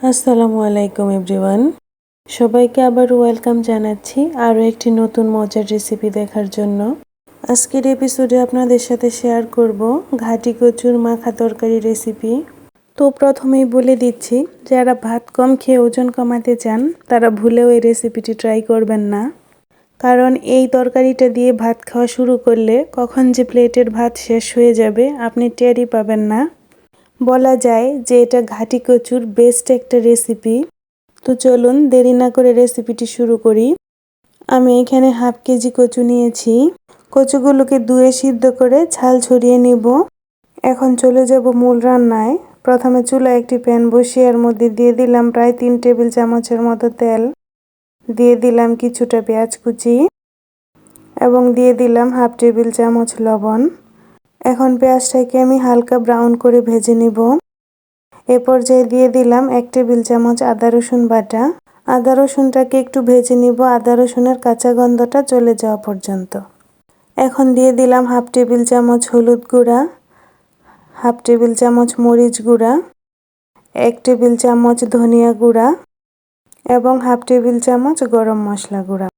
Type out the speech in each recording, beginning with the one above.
আসসালামু আলাইকুম, এভরিওয়ান। সবাইকে আবার ওয়েলকাম জানাচ্ছি আরও একটি নতুন মজার রেসিপি দেখার জন্য। আজকের এপিসোডে আপনাদের সাথে শেয়ার করব ঘাটি কচুর মাখা তরকারি রেসিপি। তো প্রথমেই বলে দিচ্ছি, যারা ভাত কম খেয়ে ওজন কমাতে চান, তারা ভুলেও এই রেসিপিটি ট্রাই করবেন না। কারণ এই তরকারিটা দিয়ে ভাত খাওয়া শুরু করলে কখন যে প্লেটের ভাত শেষ হয়ে যাবে, আপনি টেরই পাবেন না। বলা যায় যে এটা ঘাটি কচুর বেস্ট একটা রেসিপি তো চলুন দেরি না করে রেসিপিটি শুরু করি। আমি এখানে হাফ কেজি কচু নিয়েছি। কচুগুলোকে ধুয়ে সিদ্ধ করে ছাল ছড়িয়ে নিব। এখন চলে যাব মূল রান্নায়। প্রথমে চুলা একটি প্যান বসিয়ে এর মধ্যে দিয়ে দিলাম প্রায় তিন টেবিল চামচের মতো তেল। দিয়ে দিলাম কিছুটা পেঁয়াজ কুচি এবং দিয়ে দিলাম হাফ টেবিল চামচ লবণ। এখন পেঁয়াজটাকে আমি হালকা ব্রাউন করে ভেজে নিব। এ পর্যায়ে দিয়ে দিলাম এক টেবিল চামচ আদা রসুন বাটা। আদা রসুনটাকে একটু ভেজে নিব। আদা রসুনের কাঁচা গন্ধটা চলে যাওয়া পর্যন্ত। এখন দিয়ে দিলাম হাফ টেবিল চামচ হলুদ গুঁড়া, হাফ টেবিল চামচ মরিচ গুঁড়া, এক টেবিল চামচ ধনিয়া গুঁড়া এবং হাফ টেবিল চামচ গরম মশলা গুঁড়া।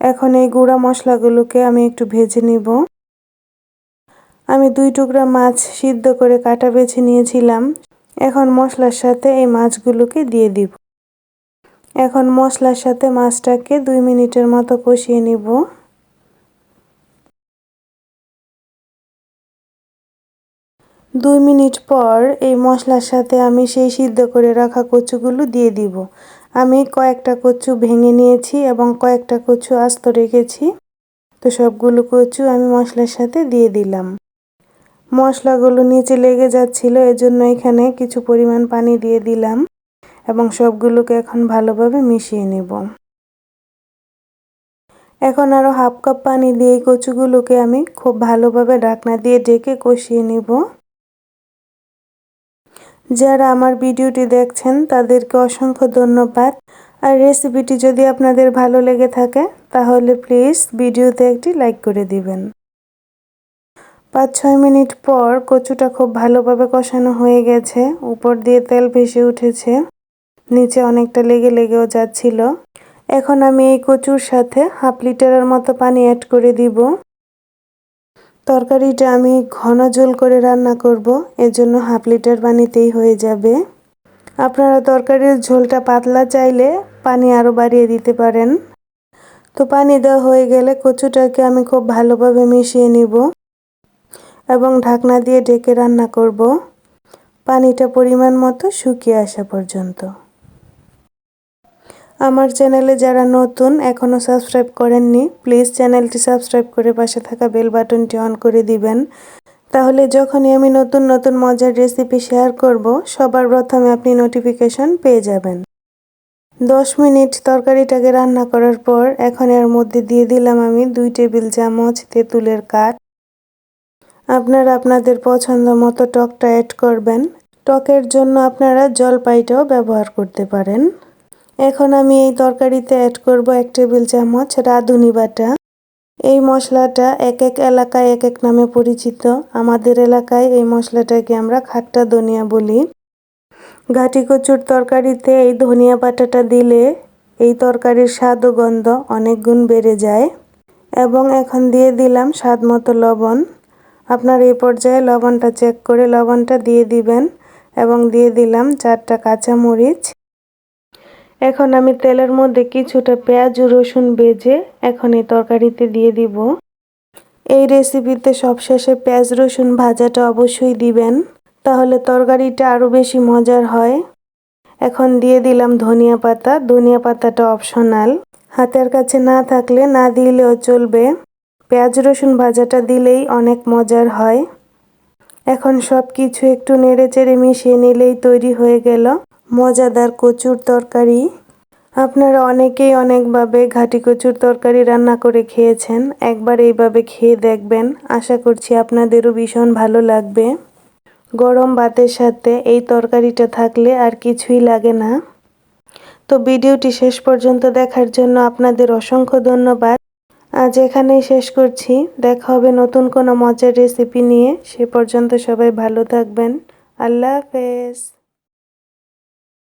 এখন এই গুঁড়া মশলাগুলোকে আমি একটু ভেজে নিব। আমি দুই টুকরা মাছ সিদ্ধ করে কাটা বেছে নিয়েছিলাম। এখন মশলার সাথে এই মাছগুলোকে দিয়ে দিব। এখন মশলার সাথে মাছটাকে দুই মিনিটের মতো কষিয়ে নিব। দুই মিনিট পর এই মশলার সাথে আমি সেই সিদ্ধ করে রাখা কচুগুলো দিয়ে দিব। আমি কয়েকটা কচু ভেঙে নিয়েছি এবং কয়েকটা কচু আস্ত রেখেছি। তো সবগুলো কচু আমি মশলার সাথে দিয়ে দিলাম। মশলাগুলো নিচে লেগে যাচ্ছিল, এজন্য এখানে কিছু পরিমাণ পানি দিয়ে দিলাম এবং সবগুলোকে এখন ভালোভাবে মিশিয়ে নেব। এখন আরও হাফ কাপ পানি দিয়ে কচুগুলোকে আমি খুব ভালোভাবে ঢাকনা দিয়ে ঢেকে কষিয়ে নিব। যারা আমার ভিডিওটি দেখছেন, তাদেরকে অসংখ্য ধন্যবাদ। আর রেসিপিটি যদি আপনাদের ভালো লেগে থাকে, তাহলে প্লিজ ভিডিওতে একটি লাইক করে দিবেন। পাঁচ ছয় মিনিট পর কচুটা খুব ভালোভাবে কষানো হয়ে গেছে। উপর দিয়ে তেল ভেসে উঠেছে। নিচে অনেকটা লেগে লেগেও যাচ্ছিল। এখন আমি এই কচুর সাথে হাফ লিটারের মতো পানি অ্যাড করে দিব। তরকারিটা আমি ঘন ঝোল করে রান্না করব। এজন্য হাফ লিটার পানিতেই হয়ে যাবে। আপনারা তরকারির ঝোলটা পাতলা চাইলে পানি আরও বাড়িয়ে দিতে পারেন। তো পানি দেওয়া হয়ে গেলে কচুটাকে আমি খুব ভালোভাবে মিশিয়ে নিব। এবং ঢাকনা দিয়ে ঢেকে রান্না করব। পানিটা পরিমাণ মতো শুকিয়ে আসা পর্যন্ত। আমার চ্যানেলে যারা নতুন এখনও সাবস্ক্রাইব করেননি, প্লিজ চ্যানেলটি সাবস্ক্রাইব করে পাশে থাকা বেল বাটনটি অন করে দিবেন। তাহলে যখনই আমি নতুন নতুন মজার রেসিপি শেয়ার করব, সবার প্রথমে আপনি নোটিফিকেশন পেয়ে যাবেন। দশ মিনিট তরকারিটাকে রান্না করার পর এখন এর মধ্যে দিয়ে দিলাম আমি দুই টেবিল চামচ তেঁতুলের কাঠ আপনারা আপনাদের পছন্দ মতো টকটা অ্যাড করবেন। টকের জন্য আপনারা জলপাইটাও ব্যবহার করতে পারেন। এখন আমি এই তরকারিতে অ্যাড করব এক টেবিল চামচ রাঁধুনি বাটা। এই মশলাটা এক এক এলাকায় এক এক নামে পরিচিত। আমাদের এলাকায় এই মশলাটাকে আমরা খাট্টা ধনিয়া বলি। ঘাটি কচুর তরকারিতে এই ধনিয়া বাটাটা দিলে এই তরকারির স্বাদ ও গন্ধ অনেক গুণ বেড়ে যায়। এবং এখন দিয়ে দিলাম স্বাদ মতো লবণ। আপনার এই পর্যায়ে লবণটা চেক করে লবণটা দিয়ে দিবেন এবং দিয়ে দিলাম চারটা কাঁচামরিচ। এখন আমি তেলের মধ্যে কিছুটা পেঁয়াজ, রসুন বেজে এখন এই তরকারিতে দিয়ে দিব। এই রেসিপিতে সবশেষে পেঁয়াজ, রসুন ভাজাটা অবশ্যই দিবেন, তাহলে তরকারিটা আরও বেশি মজার হয়। এখন দিয়ে দিলাম ধনিয়া পাতা। ধনিয়া পাতাটা অপশনাল হাতের কাছে না থাকলে না দিলেও চলবে। পেঁয়াজ রসুন ভাজাটা দিলেই অনেক মজার হয়। এখন সব কিছু একটু নেড়ে চেড়ে মিশিয়ে নিলেই তৈরি হয়ে গেল মজাদার কচুর তরকারি। আপনারা অনেকেই অনেকভাবে ঘাটি কচুর তরকারি রান্না করে খেয়েছেন, একবার এইভাবে খেয়ে দেখবেন। আশা করছি আপনাদেরও ভীষণ ভালো লাগবে। গরম ভাতের সাথে এই তরকারিটা থাকলে আর কিছুই লাগে না। তো ভিডিওটি শেষ পর্যন্ত দেখার জন্য আপনাদের অসংখ্য ধন্যবাদ। আজ এখানেই শেষ করছি। দেখা হবে নতুন কোনো মজার রেসিপি নিয়ে। সে পর্যন্ত সবাই ভালো থাকবেন। আল্লাহ হাফেজ।